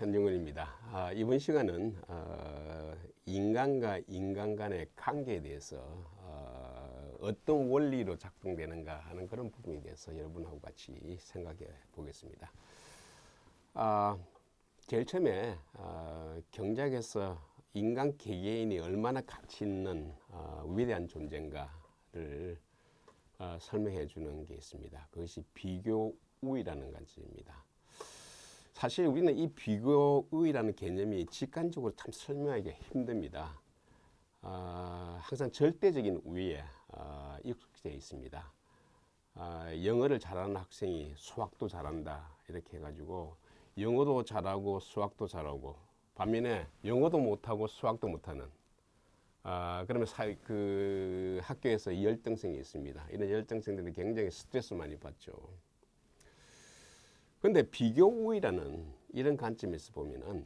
예, 현정근입니다. 아, 이번 시간은 어, 인간과 인간 간의 관계에 대해서 어, 어떤 원리로 작동되는가 하는 그런 부분에 대해서 여러분하고 같이 생각해 보겠습니다. 아, 제일 처음에 어, 경작에서 인간 개개인이 얼마나 가치 있는 어, 위대한 존재인가를 어, 설명해 주는 게 있습니다. 그것이 비교 우위라는 관점입니다. 사실 우리는 이 비교의라는 개념이 직관적으로 참 설명하기가 힘듭니다. 아, 항상 절대적인 우위에 아, 익숙되어 있습니다. 아, 영어를 잘하는 학생이 수학도 잘한다 이렇게 해가지고 영어도 잘하고 수학도 잘하고 반면에 영어도 못하고 수학도 못하는 아, 그러면 사, 그 학교에서 열등생이 있습니다. 이런 열등생들이 굉장히 스트레스 많이 받죠. 근데 비교 우위라는 이런 관점에서 보면은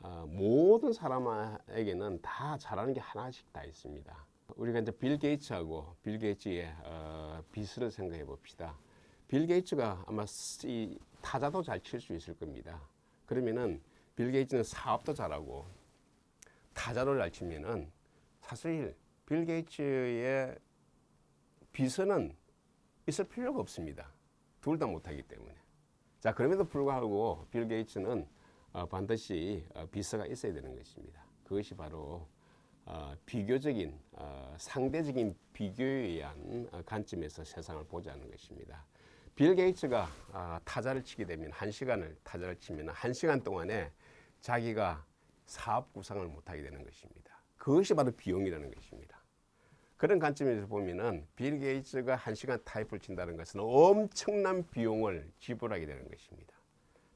어, 모든 사람에게는 다 잘하는 게 하나씩 다 있습니다. 우리가 이제 빌 게이츠하고 빌 게이츠의 어, 비스를 생각해 봅시다. 빌 게이츠가 아마 스- 이 타자도 잘 칠 수 있을 겁니다. 그러면은 빌 게이츠는 사업도 잘하고 타자를 잘 치면은 사실 빌 게이츠의 비서는 있을 필요가 없습니다. 둘 다 못하기 때문에. 자, 그럼에도 불구하고 빌 게이츠는 어, 반드시 어, 비서가 있어야 되는 것입니다. 그것이 바로 어, 비교적인 어, 상대적인 비교에 의한 어, 관점에서 세상을 보자는 것입니다. 빌 게이츠가 아, 타자를 치게 되면 한 시간을 타자를 치면 한 시간 동안에 자기가 사업 구상을 못하게 되는 것입니다. 그것이 바로 비용이라는 것입니다. 그런 관점에서 보면은 빌 게이츠가 한 시간 타입을 친다는 것은 엄청난 비용을 지불하게 되는 것입니다.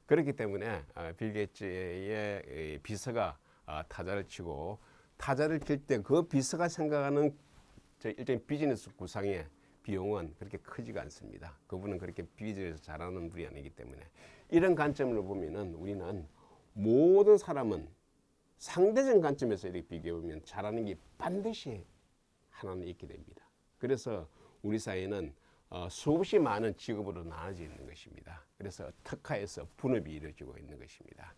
그렇기 때문에 아, 빌 게이츠의 이 비서가 아, 타자를 치고 타자를 칠 때 그 비서가 생각하는 저 일종의 비즈니스 구상의 비용은 그렇게 크지가 않습니다. 그분은 그렇게 비즈니스 잘하는 분이 아니기 때문에 이런 관점으로 보면은 우리는 모든 사람은 상대적 관점에서 이렇게 비교해 보면 잘하는 게 반드시 하나는 있게 됩니다. 그래서 우리 사회는 어, 수없이 많은 직업으로 나눠져 있는 것입니다. 그래서 특화해서 분업이 이루어지고 있는 것입니다.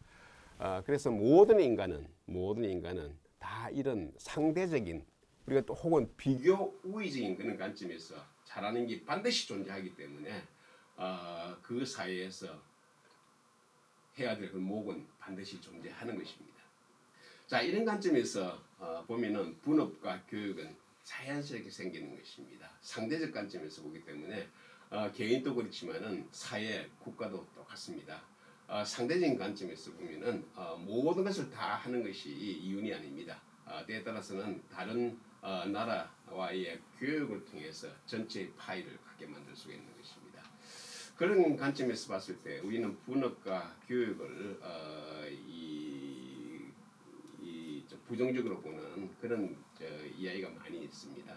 어, 그래서 모든 인간은 모든 인간은 다 이런 상대적인 우리가 또 혹은 비교 우위적인 그런 관점에서 잘하는 게 반드시 존재하기 때문에 어, 그 사회에서 해야 될그 목은 반드시 존재하는 것입니다. 자 이런 관점에서 어, 보면은 분업과 교육은 자연스럽게 생기는 것입니다. 상대적 관점에서 보기 때문에 어, 개인도 그렇지만은 사회, 국가도 똑같습니다. 어, 상대적인 관점에서 보면은 어, 모든 것을 다 하는 것이 이윤이 아닙니다. 어, 때에 따라서는 다른 어, 나라와의 교육을 통해서 전체 파일을 갖게 만들 수가 있는 것입니다. 그런 관점에서 봤을 때 우리는 분업과 교육을 어, 이, 부정적으로 보는 그런 저, 이야기가 많이 있습니다.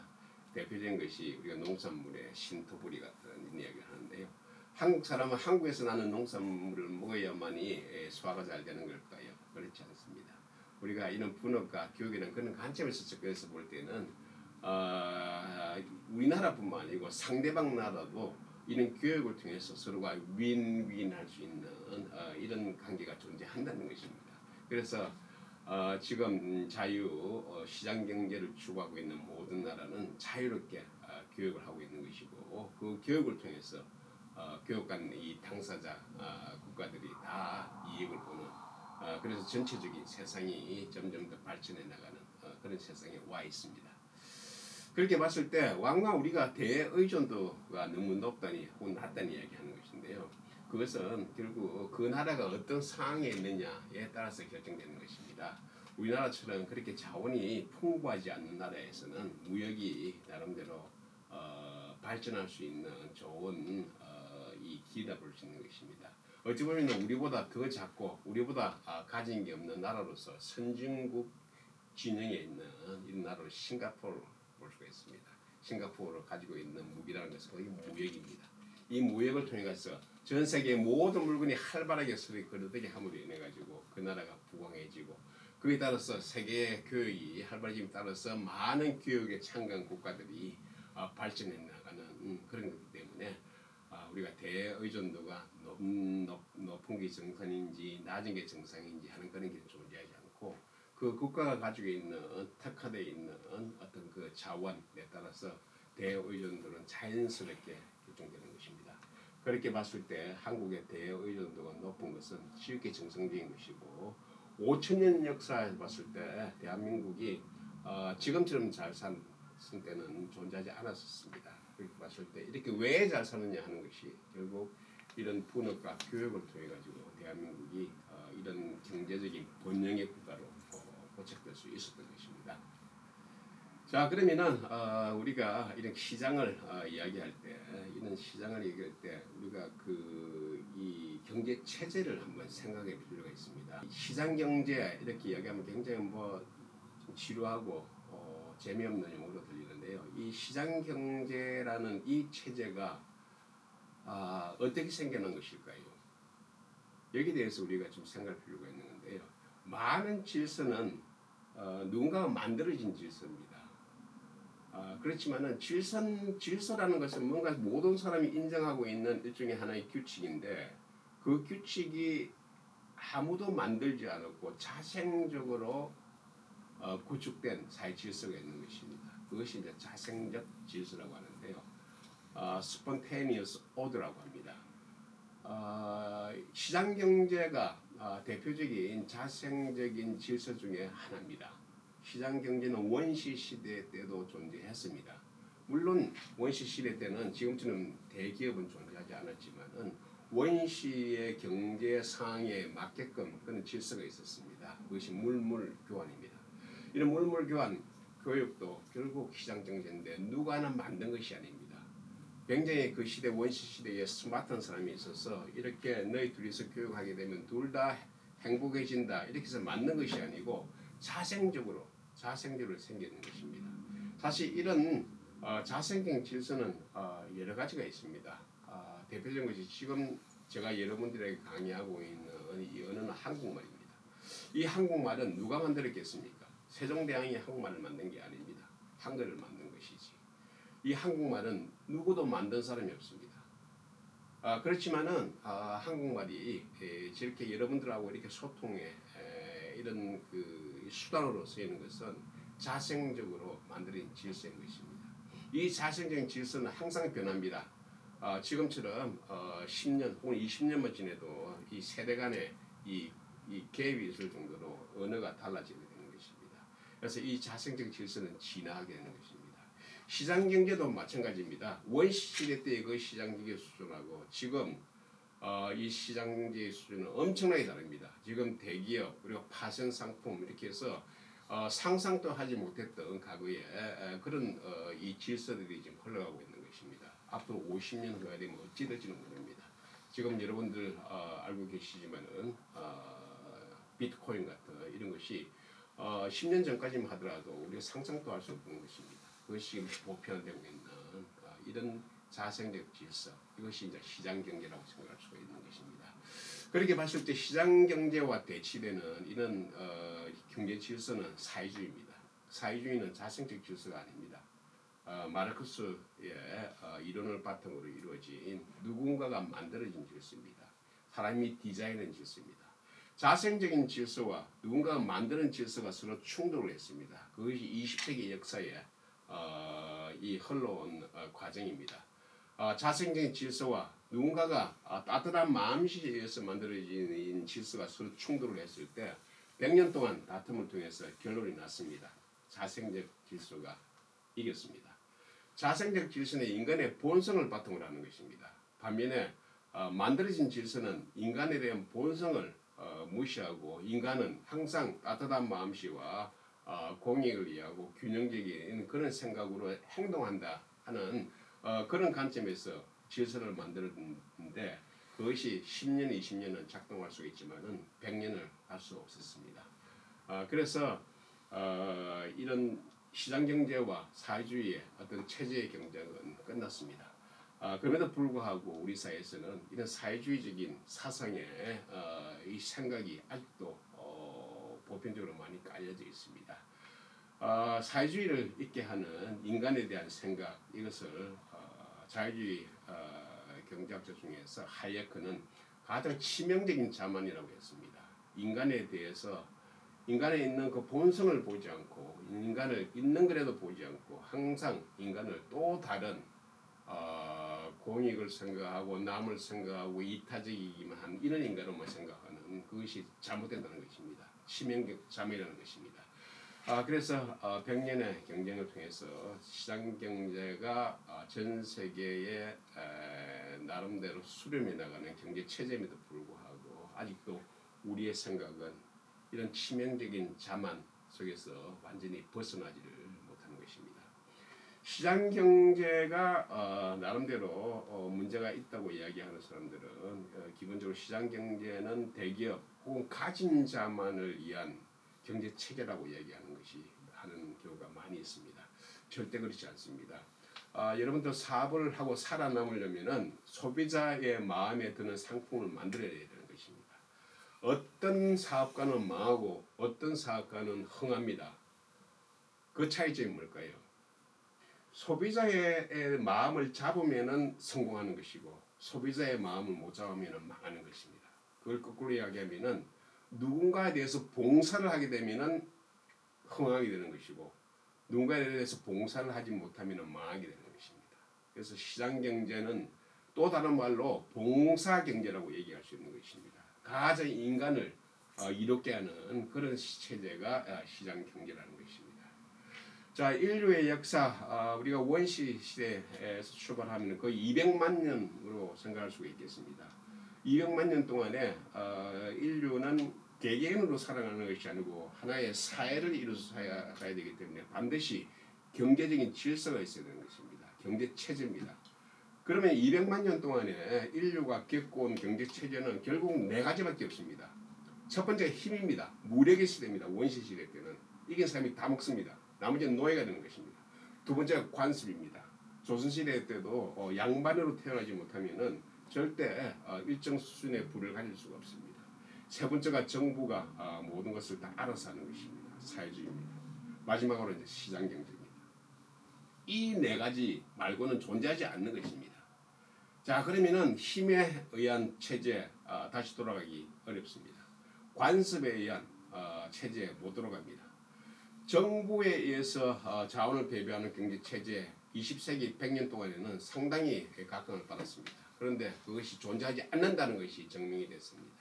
대표적인 것이 우리가 농산물의 신토부리 같은 이야기를 하는데요. 한국 사람은 한국에서 나는 농산물을 먹어야만이 예, 소화가 잘 되는 걸까요? 그렇지 않습니다. 우리가 이런 분업과 교육이라는 그런 관점에서 접근해서 볼 때는 어, 우리나라뿐만 아니고 상대방 나라도 이런 교육을 통해서 서로가 윈윈할 수 있는 어, 이런 관계가 존재한다는 것입니다. 그래서 어, 지금 자유 어, 시장 경제를 추구하고 있는 모든 나라는 자유롭게 어, 교육을 하고 있는 것이고 그 교육을 통해서 어, 교육관 이 당사자 어, 국가들이 다 이익을 보는 어, 그래서 전체적인 세상이 점점 더 발전해 나가는 어, 그런 세상에 와 있습니다. 그렇게 봤을 때 왕왕 우리가 대의존도가 너무 높다니 혹은 낮다니 이야기하는 것인데요. 그것은 결국 그 나라가 어떤 상황에 있느냐에 따라서 결정되는 것입니다. 우리나라처럼 그렇게 자원이 풍부하지 않는 나라에서는 무역이 나름대로 어, 발전할 수 있는 좋은 어, 이 길이라 볼수 있는 것입니다. 어찌 보면 우리보다 더 작고 우리보다 아, 가진 게 없는 나라로서 선진국 진영에 있는 이런 나라로 싱가포르를 볼 수가 있습니다. 싱가포르를 가지고 있는 무기라는 것은 거의 무역입니다. 이 무역을 통해 가서 전 세계 모든 물건이 활발하게 서로 거르게 함으로 인해 가지고 그 나라가 부강해지고 그에 따라서 세계 교육이 활발해짐에 따라서 많은 교육에 참가한 국가들이 어, 발전해 나가는 음, 그런 거기 때문에 아, 우리가 대의존도가 높, 높, 높 높은 게 정상인지 낮은 게 정상인지 하는 그런 게 존재하지 않고 그 국가가 가지고 있는 특화되어 있는 어떤 그 자원에 따라서 대의존도는 자연스럽게 결정되는 것입니다. 그렇게 봤을 때 한국의 대의존도가 높은 것은 쉽게 정상적인 것이고 5천 년 역사에 봤을 때 대한민국이 어, 지금처럼 잘 산 때는 존재하지 않았었습니다. 그렇게 봤을 때 이렇게 왜 잘 사느냐 하는 것이 결국 이런 분업과 교육을 통해 가지고 대한민국이 어, 이런 경제적인 번영의 국가로 어, 고착될 수 있었던 것입니다. 자 그러면은 어, 우리가 이런 시장을 어, 이야기할 때 이런 시장을 얘기할 때 우리가 그 이 경제 체제를 한번 생각해 볼 필요가 있습니다. 시장 경제 이렇게 이야기하면 굉장히 뭐좀 지루하고 어, 재미없는 용어로 들리는데요. 이 시장 경제라는 이 체제가 아, 어떻게 생겨난 것일까요? 여기에 대해서 우리가 좀 생각할 필요가 있는 건데요. 많은 질서는 어, 누군가가 만들어진 질서입니다. 아, 그렇지만은 질선 질서라는 것은 뭔가 모든 사람이 인정하고 있는 일종의 하나의 규칙인데 그 규칙이 아무도 만들지 않았고 자생적으로 어, 구축된 사회 질서가 있는 것입니다. 그것이 이제 자생적 질서라고 하는데요. 어, spontaneous order라고 합니다. 어, 시장 경제가 어, 대표적인 자생적인 질서 중에 하나입니다. 시장 경제는 원시 시대 때도 존재했습니다. 물론 원시 시대 때는 지금처럼 대기업은 존재하지 않았지만은 원시의 경제 상황에 맞게끔 그런 질서가 있었습니다. 그것이 물물 교환입니다. 이런 물물 교환 교육도 결국 시장 경제인데 누가 하나 만든 것이 아닙니다. 굉장히 그 시대 원시 시대에 스마트한 사람이 있어서 이렇게 너희 둘이서 교육하게 되면 둘 다 행복해진다 이렇게 해서 만든 것이 아니고 자생적으로 자생적으로 생기는 것입니다. 사실 이런 어, 자생적 질서는 어, 여러 가지가 있습니다. 어, 대표적인 것이 지금 제가 여러분들에게 강의하고 있는 이 언어는 한국말입니다. 이 한국말은 누가 만들었겠습니까? 세종대왕이 한국말을 만든 게 아닙니다. 한글을 만든 것이지. 이 한국말은 누구도 만든 사람이 없습니다. 아, 그렇지만은 아, 한국말이 에, 저렇게 여러분들하고 이렇게 소통에 에, 이런 그 수단으로 쓰이는 것은 자생적으로 만들어진 질서인 것입니다. 이 자생적인 질서는 항상 변합니다. 아, 지금처럼 어, 10년 혹은 20년만 지내도 이 세대 간의 이, 이 갭이 있을 정도로 언어가 달라지게 되는 것입니다. 그래서 이 자생적 질서는 진화하게 되는 것입니다. 시장 경제도 마찬가지입니다. 원시 시대 때의 그 시장 경제 수준하고 지금 어, 이 시장 경제 수준은 엄청나게 다릅니다. 지금 대기업 그리고 파생 상품 이렇게 해서 어, 상상도 하지 못했던 과거에 에, 그런 어, 이 질서들이 지금 흘러가고 있는 것입니다. 앞으로 50년 후에 되면 어찌 될지는 모릅니다. 지금 여러분들 어, 알고 계시지만은 어, 비트코인 같은 이런 것이 어, 10년 전까지만 하더라도 우리가 상상도 할 수 없는 것입니다. 그것이 보편되고 있는 어, 이런 자생적 질서 이것이 이제 시장 경제라고 생각할 수가 있는 것입니다. 그렇게 봤을 때 시장 경제와 대치되는 이런 어, 경제 질서는 사회주의입니다. 사회주의는 자생적 질서가 아닙니다. 어, 마르크스의 어, 이론을 바탕으로 이루어진 누군가가 만들어진 질서입니다. 사람이 디자인한 질서입니다. 자생적인 질서와 누군가가 만드는 질서가 서로 충돌을 했습니다. 그것이 20세기 역사에 어, 이 흘러온 어, 과정입니다. 어, 자생적인 질서와 누군가가 어, 따뜻한 마음씨에 의해서 만들어진 질서가 서로 충돌을 했을 때 100년 동안 다툼을 통해서 결론이 났습니다. 자생적 질서가 이겼습니다. 자생적 질서는 인간의 본성을 바탕으로 하는 것입니다. 반면에 어, 만들어진 질서는 인간에 대한 본성을 어, 무시하고 인간은 항상 따뜻한 마음씨와 어, 공익을 위하고 균형적인 그런 생각으로 행동한다 하는 어, 그런 관점에서 질서를 만들었는데 그것이 10년, 20년은 작동할 수 있지만은 100년을 할 수 없었습니다. 어, 그래서 어, 이런 시장 경제와 사회주의의 어떤 체제의 경쟁은 끝났습니다. 아, 그럼에도 불구하고 우리 사회에서는 이런 사회주의적인 사상의 어, 이 생각이 아직도 어, 보편적으로 많이 깔려져 있습니다. 어, 사회주의를 있게 하는 인간에 대한 생각 이것을 어, 자유주의 어, 경제학자 중에서 하이에크는 가장 치명적인 자만이라고 했습니다. 인간에 대해서 인간에 있는 그 본성을 보지 않고 인간을 있는 그래도 보지 않고 항상 인간을 또 다른 어, 공익을 생각하고 남을 생각하고 이타적이기만 한 이런 인간으로만 생각하는 그것이 잘못된다는 것입니다. 치명적 자만이라는 것입니다. 아, 그래서 어, 100년의 경쟁을 통해서 시장 경제가 어, 전 세계에 에, 나름대로 수렴해 나가는 경제 체제임에도 불구하고 아직도 우리의 생각은 이런 치명적인 자만 속에서 완전히 벗어나지를 못하는 것입니다. 시장 경제가 어, 나름대로 어, 문제가 있다고 이야기하는 사람들은 어, 기본적으로 시장 경제는 대기업 혹은 가진 자만을 위한 경제 체계라고 이야기하는 것이 하는 경우가 많이 있습니다. 절대 그렇지 않습니다. 아, 여러분들 사업을 하고 살아남으려면은 소비자의 마음에 드는 상품을 만들어야 되는 것입니다. 어떤 사업가는 망하고 어떤 사업가는 흥합니다. 그 차이점이 뭘까요? 소비자의 마음을 잡으면은 성공하는 것이고 소비자의 마음을 못 잡으면은 망하는 것입니다. 그걸 거꾸로 이야기하면은 누군가에 대해서 봉사를 하게 되면은 흥하게 되는 것이고 누군가에 대해서 봉사를 하지 못하면은 망하게 되는 것입니다. 그래서 시장 경제는 또 다른 말로 봉사 경제라고 얘기할 수 있는 것입니다. 가장 인간을 어, 이롭게 하는 그런 체제가 어, 시장 경제라는 것입니다. 자, 인류의 역사 아, 우리가 원시 시대에서 출발하면 거의 200만 년으로 생각할 수가 있겠습니다. 200만 년 동안에 어, 인류는 개개인으로 살아가는 것이 아니고 하나의 사회를 이루어서 가야 되기 때문에 반드시 경제적인 질서가 있어야 되는 것입니다. 경제 체제입니다. 그러면 200만 년 동안에 인류가 겪어온 경제 체제는 결국 네 가지밖에 없습니다. 첫 번째 힘입니다. 무력의 시대입니다. 원시 시대 때는 이긴 사람이 다 먹습니다. 나머지는 노예가 되는 것입니다. 두 번째가 관습입니다. 조선 시대 때도 어, 양반으로 태어나지 못하면은 절대 어, 일정 수준의 부를 가질 수가 없습니다. 세 번째가 정부가 어, 모든 것을 다 알아서 하는 것입니다. 사회주의입니다. 마지막으로 이제 시장 경제입니다. 이 네 가지 말고는 존재하지 않는 것입니다. 자 그러면은 힘에 의한 체제 어, 다시 돌아가기 어렵습니다. 관습에 의한 어, 체제에 못 돌아갑니다. 정부에 의해서 어, 자원을 배분하는 경제 체제 20세기 100년 동안에는 상당히 각광을 받았습니다. 그런데 그것이 존재하지 않는다는 것이 증명이 됐습니다.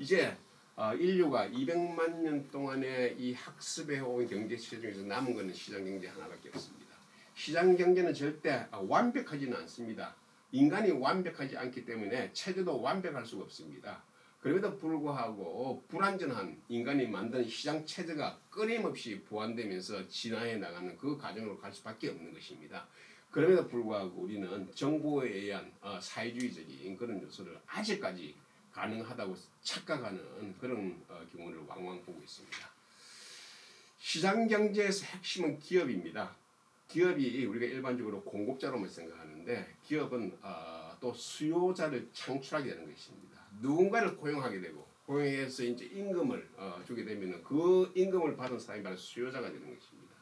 이제 어, 인류가 200만 년 동안의 이 학습해 온 경제 체제 중에서 남은 것은 시장 경제 하나밖에 없습니다. 시장 경제는 절대 어, 완벽하지는 않습니다. 인간이 완벽하지 않기 때문에 체제도 완벽할 수가 없습니다. 그럼에도 불구하고 불완전한 인간이 만든 시장 체제가 끊임없이 보완되면서 진화해 나가는 그 과정으로 갈 수밖에 없는 것입니다. 그럼에도 불구하고 우리는 정보에 의한 어, 사회주의적인 그런 요소를 아직까지 가능하다고 착각하는 그런 어, 경우를 왕왕 보고 있습니다. 시장 경제에서 핵심은 기업입니다. 기업이 우리가 일반적으로 공급자로만 생각하는데 기업은 어, 또 수요자를 창출하게 되는 것입니다. 누군가를 고용하게 되고 고용해서 이제 임금을 어, 주게 되면 그 임금을 받은 사람이 바로 수요자가 되는 것입니다.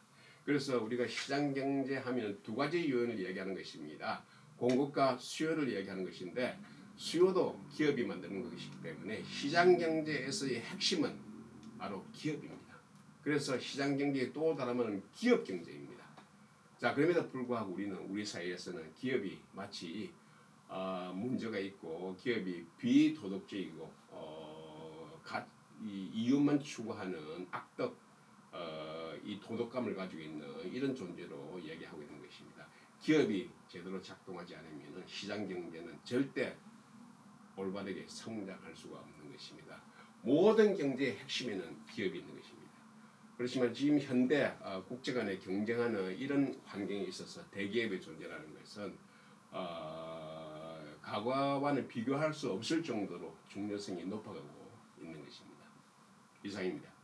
그래서 우리가 시장 경제 하면 두 가지 요인을 얘기하는 것입니다. 공급과 수요를 얘기하는 것인데 수요도 기업이 만드는 것이기 때문에 시장 경제에서의 핵심은 바로 기업입니다. 그래서 시장 경제의 또 다른 말은 기업 경제입니다. 자, 그럼에도 불구하고 우리는 우리 사회에서는 기업이 마치 어, 문제가 있고 기업이 비도덕적이고 어, 가, 이, 이윤만 추구하는 악덕 어, 이 도덕감을 가지고 있는 이런 존재로 얘기하고 있는 것입니다. 기업이 제대로 작동하지 않으면 시장 경제는 절대 올바르게 성장할 수가 없는 것입니다. 모든 경제의 핵심에는 기업이 있는 것입니다. 그렇지만 지금 현대 어, 국제 간에 경쟁하는 이런 환경에 있어서 대기업의 존재라는 것은 어, 과거와는 비교할 수 없을 정도로 중요성이 높아가고 있는 것입니다. 이상입니다.